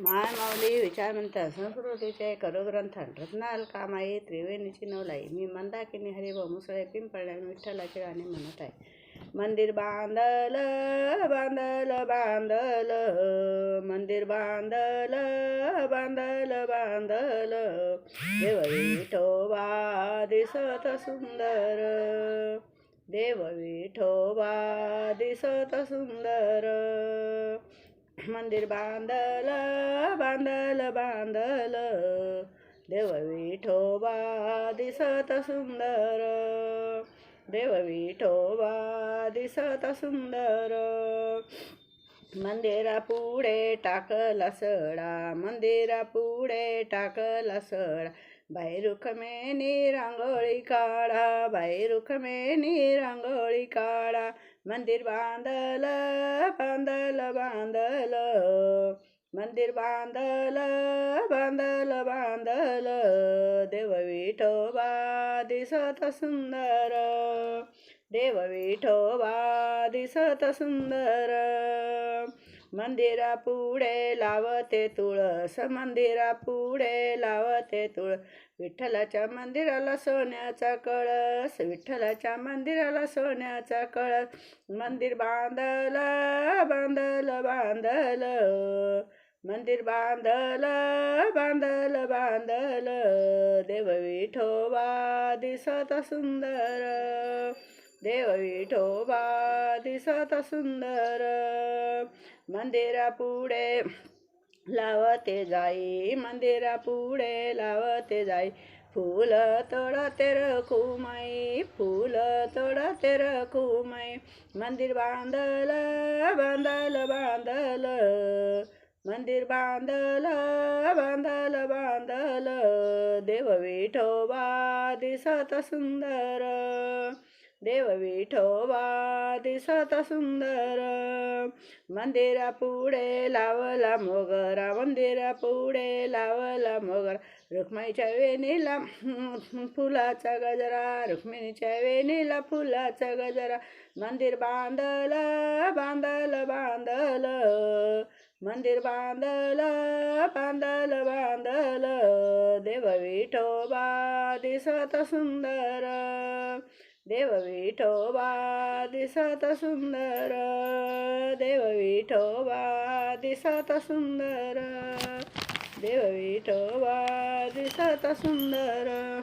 माय माऊली विचारवंत संस्कृतीचे करोग्रंथन रत्नाल कामाई त्रिवेणीची नवलाई. मी मंदाकिनी हरिभाऊ मुसळे पिंपळ्याने विठ्ठलाचे गाणे म्हणत आहे. मंदिर बांधल बांधल बांधल मंदिर बांधल बांधल बांधल. देव विठोबा दिसत सुंदर. देव विठोबा दिसत सुंदर. मंदिर बांधल बांधल बांधल. देव विठोबा दिसत सुंदर. देव विठोबा दिसत सुंदर. मंदिरा पुढे टाकला सडा मंदिरा पुढे टाकला सडा. बाई रुखमेनी रांगोळी काढा बाई रुखमेनी रांगोळी काढा. मंदिर बांधल बांधल बांधल. मंदिर बांधल बांधल बांधल. देव विठोबा दिसत सुंदर. देव विठोबा दिसत सुंदर. मंदिरा पुढे लावते तुळस मंदिरा पुढे लावते तुळस. विठ्ठलाच्या मंदिराला सोन्याचा कळस विठ्ठलाच्या मंदिराला सोन्याचा कळस. मंदिर बांधल बांधल बांधल. मंदिर बांधल बांधल बांधल. देव विठोबा दिसत सुंदर. देव विठोबा दिसत सुंदर. मंदिरा पुढे लावते जाई मंदिरा पुढे लावते जाई. फुल तोडते रखुमाई फुल तोडते रखुमाई. मंदिर बांधल बांधल बांधल. मंदिर बांधल बांधल बांधल. देव विठोबा दिसत सुंदर. देव विठोबा दिसत सुंदर. मंदिरा पुढे लावला मोगरा मंदिरा पुढे लावला मोगरा. रुक्माईच्या वेणीला फुलाचा गजरा रुक्मिणीच्या वेणीला फुलाचा गजरा. मंदिर बांधलं बांधलं बांधलं. मंदिर बांधलं बांधलं बांधलं. देव विठोबा दिसत सुंदर. देव विठोबा दिसत सुंदर देव विठोबा दिसत सुंदर देव विठोबा दिसत सुंदर.